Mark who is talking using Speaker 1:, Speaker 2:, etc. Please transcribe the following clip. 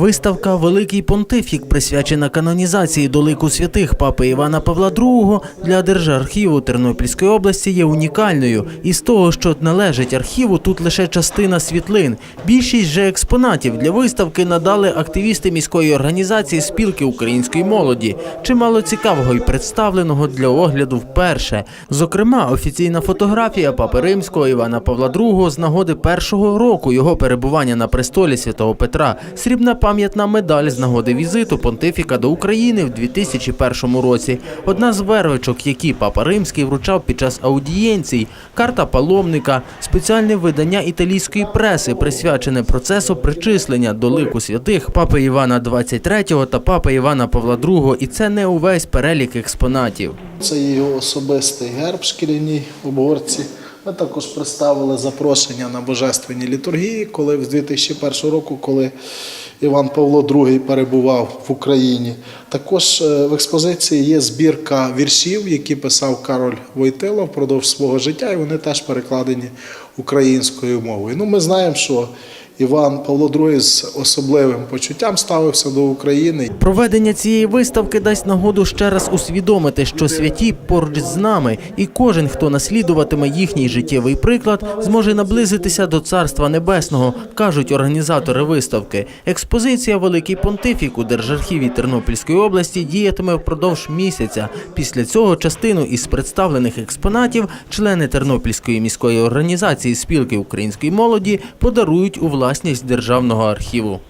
Speaker 1: Виставка Великий понтифік присвячена канонізації до лику святих папи Івана Павла II для Держархіву Тернопільської області є унікальною. І з того, що належить архіву, тут лише частина світлин. Більшість же експонатів для виставки надали активісти міської організації спілки української молоді. Чимало цікавого і представленого для огляду вперше. Зокрема, офіційна фотографія папи римського Івана Павла II з нагоди першого року його перебування на престолі святого Петра, срібна пам'ятна медаль з нагоди візиту понтифіка до України в 2001 році. Одна з вервичок, які папа римський вручав під час аудієнцій, карта паломника, спеціальне видання італійської преси, присвячене процесу причислення до лику святих папи Івана XXIII та папи Івана Павла II. І це не увесь перелік експонатів.
Speaker 2: Це його особистий герб шкіряній обгорці. Ми також представили запрошення на божественні літургії, коли з 2001 року, коли Іван Павло II перебував в Україні. Також е, в експозиції є збірка віршів, які писав Кароль Войтило впродовж свого життя, і вони теж перекладені українською мовою. Ну, ми знаємо, що Іван Павло II з особливим почуттям ставився до України.
Speaker 1: Проведення цієї виставки дасть нагоду ще раз усвідомити, що святі поруч з нами, і кожен, хто наслідуватиме їхній життєвий приклад, зможе наблизитися до Царства Небесного, кажуть організатори виставки. Експозиція Великий понтифік у Держархіві Тернопільської області діятиме впродовж місяця. Після цього частину із представлених експонатів члени Тернопільської міської організації спілки української молоді подарують у власність державного архіву.